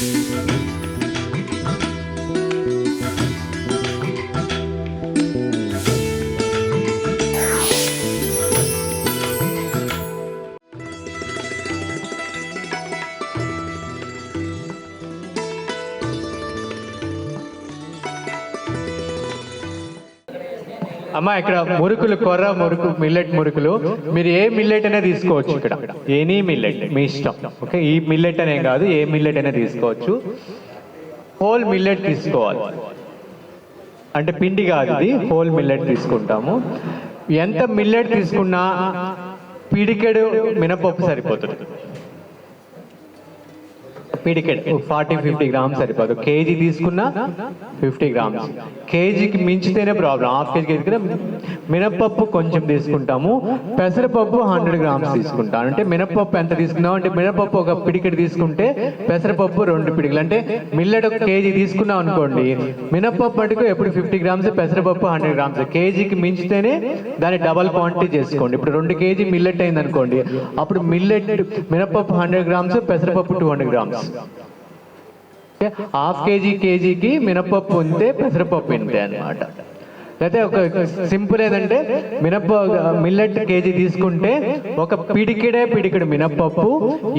Música అమ్మ ఇక్కడ మురుకులు కొర్ర మురుకు మిల్లెట్ మురుకులు. మీరు ఏ మిల్లెట్ అయినా తీసుకోవచ్చు ఇక్కడ. ఎనీ మిల్లెట్ మీ ఇష్టం. ఓకే ఈ మిల్లెట్ అనే కాదు ఏ మిల్లెట్ అయినా తీసుకోవచ్చు. హోల్ మిల్లెట్ తీసుకోవాలి. అంటే పిండి కాదు ఇది హోల్ మిల్లెట్ తీసుకుంటాము. ఎంత మిల్లెట్ తీసుకున్నా పిడికెడు మినపప్పు సరిపోతుంది. పిడికెట్ ఫార్టీ ఫిఫ్టీ గ్రామ్స్ సరిపోదు. కేజీ తీసుకున్నా ఫిఫ్టీ గ్రామ్స్. కేజీకి మించితేనే ప్రాబ్లం. హాఫ్ కేజీ తీసుకున్నా మినపప్పు కొంచెం తీసుకుంటాము. పెసరపప్పు హండ్రెడ్ గ్రామ్స్ తీసుకుంటాం అంటే మినప్పప్పు ఎంత తీసుకున్నాం అంటే మినపప్పు ఒక పిడికెట్ తీసుకుంటే పెసరపప్పు రెండు పిడికలు అంటే మిల్లెట్ ఒక కేజీ తీసుకున్నాం అనుకోండి మినప్పప్పు మటుకు ఎప్పుడు ఫిఫ్టీ గ్రామ్స్ పెసరపప్పు హండ్రెడ్ గ్రామ్స్. కేజీకి మించితేనే దాన్ని డబల్ క్వాంటిటీ చేసుకోండి. ఇప్పుడు రెండు కేజీ మిల్లెట్ అయింది అనుకోండి అప్పుడు మిల్లెట్ మినపప్పు హండ్రెడ్ గ్రామ్స్ పెసరపప్పు two hundred grams. Half KG కేజీకి మినపప్పు ఉంటే పెసరపప్పు ఉంటే అనమాట అయితే ఒక సింపుల్ ఏదంటే మినప్ప మిల్లెట్ కేజీ తీసుకుంటే ఒక పిడికిడే పిడికిడు మినపప్పు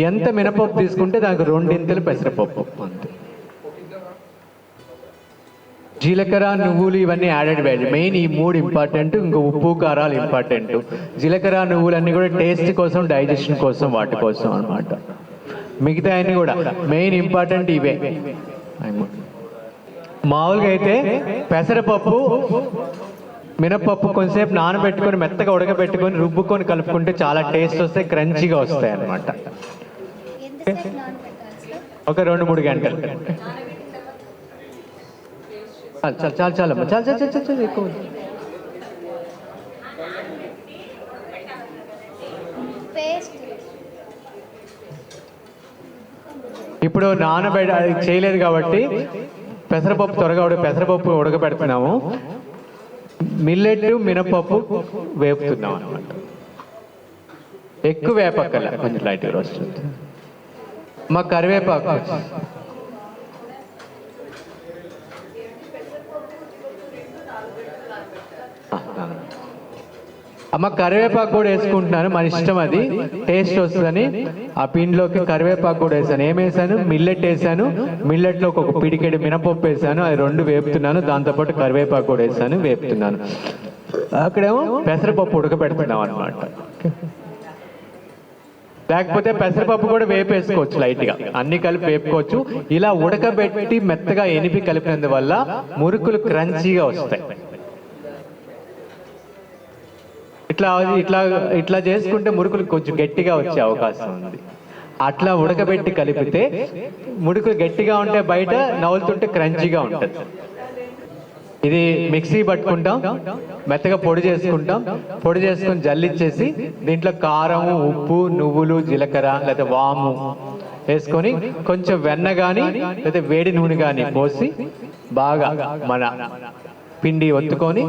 ఎంత మినపప్పు తీసుకుంటే దానికి రెండింతలు పెసరపప్పు అంతే. జీలకర్ర నువ్వులు ఇవన్నీ యాడెడ్ వాల్యూ మెయిన్ ఈ మూడు ఇంపార్టెంట్ ఇంకా ఉప్పు కారాలు ఇంపార్టెంట్ జీలకర్ర నువ్వులన్నీ కూడా టేస్ట్ కోసం డైజెషన్ కోసం వాటి కోసం అన్నమాట. మిగతా అన్ని కూడా. మెయిన్ ఇంపార్టెంట్ ఇవే. మామూలుగా అయితే పెసరపప్పు మినపప్పు కొంచెంసేపు నానబెట్టుకొని మెత్తగా ఉడకబెట్టుకొని రుబ్బుకొని కలుపుకుంటే చాలా టేస్ట్ వస్తాయి క్రంచీగా వస్తాయి అన్నమాట. ఒక రెండు మూడు గంటలు. చాలు చాలు చాలు చాలా చాలు చాలు చాలు చాలు ఎక్కువ ఇప్పుడు నానబెడ అది చేయలేదు కాబట్టి పెసరపప్పు త్వరగా ఉడక పెసరపప్పు ఉడకబెడుతున్నాము. మిల్లెట్ మినపప్పు వేపుతున్నాం అనమాట ఎక్కువ వేపక్కల కొంచెం లైట్ రోస్ట్ మా కరివేపాకు అమ్మ కరివేపాకు కూడా వేసుకుంటున్నాను. మన ఇష్టం అది. టేస్ట్ వస్తుందని. ఆ పిండిలోకి కరివేపాకు కూడా వేసాను. ఏం వేసాను? మిల్లెట్ వేసాను. మిల్లెట్లో ఒక పిడికెడు మినపప్పు వేసాను. అది రెండు వేపుతున్నాను. దాంతోపాటు కరివేపాకు కూడా వేసాను. వేపుతున్నాను. అక్కడేమో పెసరపప్పు ఉడకబెడుతున్నాం అనమాట లేకపోతే పెసరపప్పు కూడా వేపేసుకోవచ్చు లైట్గా. అన్ని కలిపి వేపుకోవచ్చు. ఇలా ఉడకబెట్టి మెత్తగా ఎనిపి కలిపినందువల్ల మురుకులు క్రంచీగా వస్తాయి. ఇట్లా ఇట్లా ఇట్లా చేసుకుంటే మురుకులు కొంచెం గట్టిగా వచ్చే అవకాశం ఉంది. అట్లా ఉడకబెట్టి కలిపితే ముడుకులు గట్టిగా ఉంటే బయట నవ్వులుతుంటే క్రంచీగా ఉంటుంది. ఇది మిక్సీ పట్టుకుంటాం మెత్తగా పొడి చేసుకుంటాం. పొడి చేసుకొని జల్లిచ్చేసి దీంట్లో కారం ఉప్పు నువ్వులు జీలకర్ర లేదా వాము వేసుకొని కొంచెం వెన్న కానీ లేదా వేడి నూనె కానీ పోసి బాగా మన పిండి ఒత్తుకొని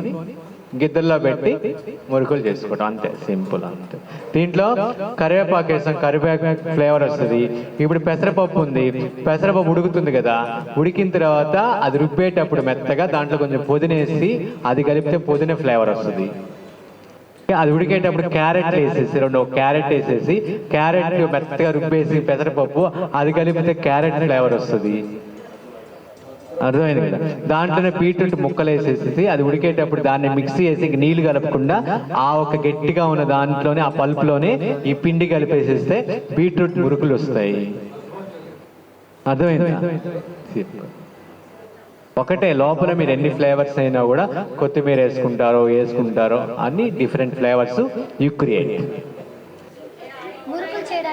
గిద్దల్లో పెట్టి మురుకులు చేసుకుంటాం. అంతే సింపుల్ అంతే. దీంట్లో కరివేపాకు వేసాం. కరివేపాకు ఫ్లేవర్ వస్తుంది. ఇప్పుడు పెసరపప్పు ఉంది. పెసరపప్పు ఉడుకుతుంది కదా ఉడికిన తర్వాత అది రుబ్బేటప్పుడు మెత్తగా దాంట్లో కొంచెం పుదీన వేసి అది కలిపితే పుదీన ఫ్లేవర్ వస్తుంది. అది ఉడికేటప్పుడు క్యారెట్ వేసేసి రెండు క్యారెట్ వేసేసి క్యారెట్ మెత్తగా రుబ్బేసి పెసరపప్పు అది కలిపితే క్యారెట్ ఫ్లేవర్ వస్తుంది. అర్థమైంది కదా? దాంట్లోనే బీట్రూట్ ముక్కలు వేసేసి అది ఉడికేటప్పుడు దాన్ని మిక్సీ ఇంక నీళ్ళు కలపకుండా ఆ ఒక గట్టిగా ఉన్న దాంట్లోనే ఆ పల్పులోనే ఈ పిండి కలిపేసేస్తే బీట్రూట్ మురుకులు వస్తాయి. అర్థమైంది? ఒకటే లోపల మీరు ఎన్ని ఫ్లేవర్స్ అయినా కూడా కొత్తిమీర వేసుకుంటారో వేసుకుంటారో అన్ని different flavours you create.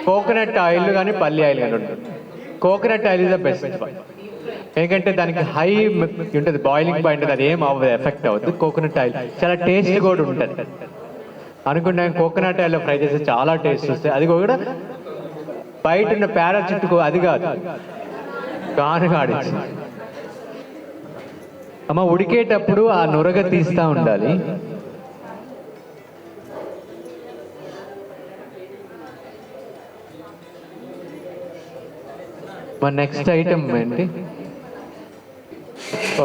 Coconut oil కానీ పల్లి ఆయిల్ కానీ ఉంటుంది. Coconut oil is the best ఎందుకంటే దానికి హై ఉంటుంది బాయిలింగ్ పాయింట్ అది ఏం అవ్వదు ఎఫెక్ట్ అవుతుంది కోకోనట్ ఆయిల్ చాలా టేస్ట్ కూడా ఉంటుంది. అనుకుంటే కోకోనట్ ఆయిల్ ఫ్రై చేస్తే చాలా టేస్ట్ వస్తాయి అది కూడా బయట ఉన్న పారాచుట్కు అది కాదు. గానుగాడి అమ్మ ఉడికేటప్పుడు ఆ నురగ తీస్తా ఉండాలి. మన నెక్స్ట్ ఐటమ్ ఏంటి?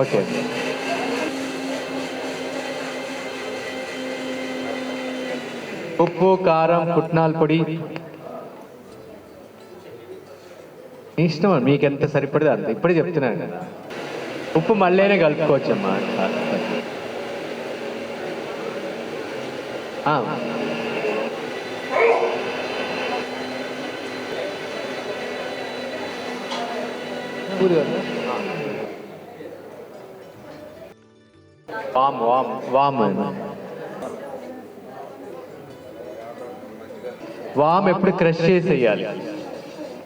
ఓకే. ఉప్పు కారం పుట్నాల పొడి. మీ ఇష్టం మీకు ఎంత సరిపడదు అంత. ఇప్పుడే చెప్తున్నాను ఉప్పు మళ్ళీనే కలుపుకోవచ్చమ్మా. పూరి కదా? వామ్ వామ్ వామ్ వామ్ ఎప్పుడు క్రష్ చేసేయాలి?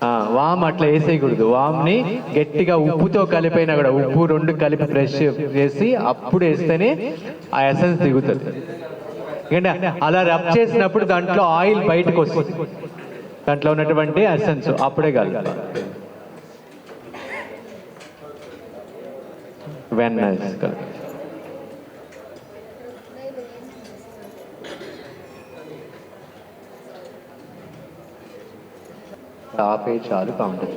ఆ, వామ్ అట్లా వేసేయకూడదు. వామ్ని గట్టిగా ఉప్పుతో కలిపైనా కూడా ఉప్పు రెండు కలిపి ఫ్రెష్ చేసి అప్పుడు వేస్తేనే ఆ ఎసెన్స్ దిగుతుంది. ఎందుకంటే అలా రబ్ చేసినప్పుడు దాంట్లో ఆయిల్ బయటకు వస్తుంది. దాంట్లో ఉన్నటువంటి ఎసెన్స్ అప్పుడే కలపాలి వెన్ కాపే కలపాలి. చాలు కౌంటర్.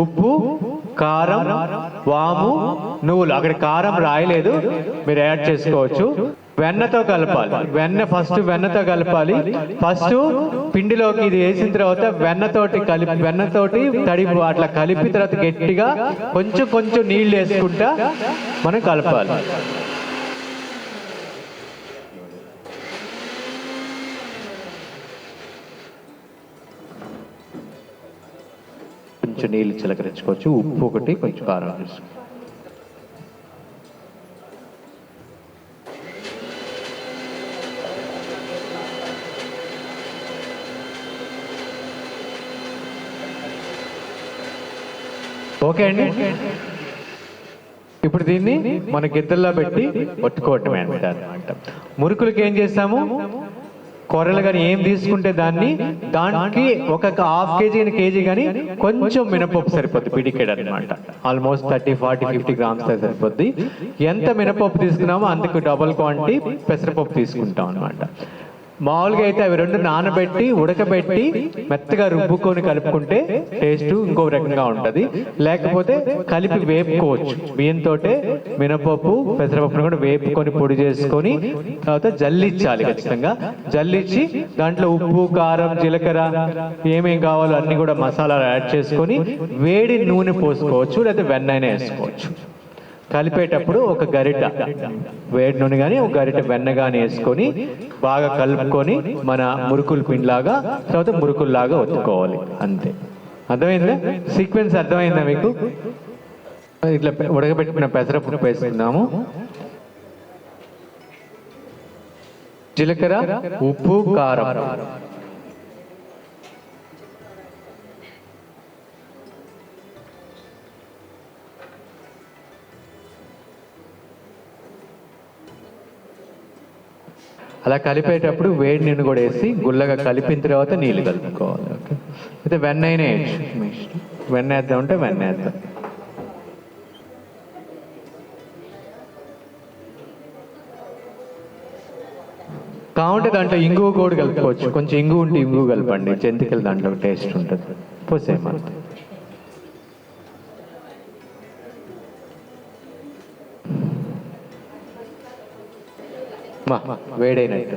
ఉప్పు కారం వాము నువ్వులు. అక్కడ కారం రాయలేదు. మీరు యాడ్ చేసుకోవచ్చు. వెన్నతో కలపాలి. వెన్న ఫస్ట్ వెన్నతో కలపాలి. ఫస్ట్ పిండిలోకి ఇది వేసిన తర్వాత వెన్నతోటి కలిపి వెన్నతోటి తడి అట్లా కలిపి తర్వాత గట్టిగా కొంచెం కొంచెం నీళ్ళు వేసుకుంటా మనం కలపాలి. కొంచెం నీళ్ళు చిలకరించుకోవచ్చు. ఉప్పు ఒకటి కొంచెం కారం వేసుకోవచ్చు ఓకే అండి. ఇప్పుడు దీన్ని మన గిద్దల్లో పెట్టి పట్టుకోవటమే అంటారు మురుకులకి ఏం చేస్తాము? కూరలు కానీ ఏం తీసుకుంటే దాన్ని దానికి ఒక హాఫ్ కేజీ కేజీ కానీ కొంచెం మినపప్పు సరిపోద్ది. పిడికెడ్ అనమాట almost thirty forty fifty grams సరిపోద్ది. ఎంత మినపప్పు తీసుకున్నామో అందుకు డబుల్ క్వాంటిటీ పెసరపప్పు తీసుకుంటాం అనమాట మామూలుగా అయితే అవి రెండు నానబెట్టి ఉడకబెట్టి మెత్తగా రుబ్బుకొని కలుపుకుంటే టేస్ట్ ఇంకో రకంగా ఉంటది. లేకపోతే కలిపి వేపుకోవచ్చు. బియ్యంతో మినపప్పు పెసరపప్పును కూడా వేపుకొని పొడి చేసుకొని తర్వాత జల్లిచ్చాలి ఖచ్చితంగా. జల్లిచ్చి దాంట్లో ఉప్పు కారం జీలకర్ర ఏమేం కావాలో అన్ని కూడా మసాలాలు యాడ్ చేసుకొని వేడి నూనె పోసుకోవచ్చు లేకపోతే వెన్నైనా వేసుకోవచ్చు. కలిపేటప్పుడు ఒక గరిట వేడి నూనె కానీ ఒక గరిట వెన్న కానీ వేసుకొని బాగా కలుపుకొని మన మురుకులు పిండిలాగా తర్వాత మురుకుల్లాగా ఒత్తుకోవాలి. అంతే. అర్థమైందా? సీక్వెన్స్ అర్థమైందా మీకు? ఇట్లా ఉడకబెట్టుకున్న పెసరపప్పు వేసుకుందాము జీలకర్ర ఉప్పు కారం. అలా కలిపేటప్పుడు వేడి నీళ్ళు కూడా వేసి గుల్లగా కలిపిన తర్వాత నీళ్ళు కలుపుకోవాలి ఓకే అయితే వెన్న అయినా వేయచ్చు. వెన్న వేద్దాం అంటే వెన్న వేద్దాం. కావుంటే దాంట్లో ఇంగువ కూడా కలుపుకోవచ్చు. కొంచెం ఇంగు ఉంటే ఇంగు కలపండి. జంతికలు దాంట్లో టేస్ట్ ఉంటుంది. పోసేయమంతే మా వేడైనట్టు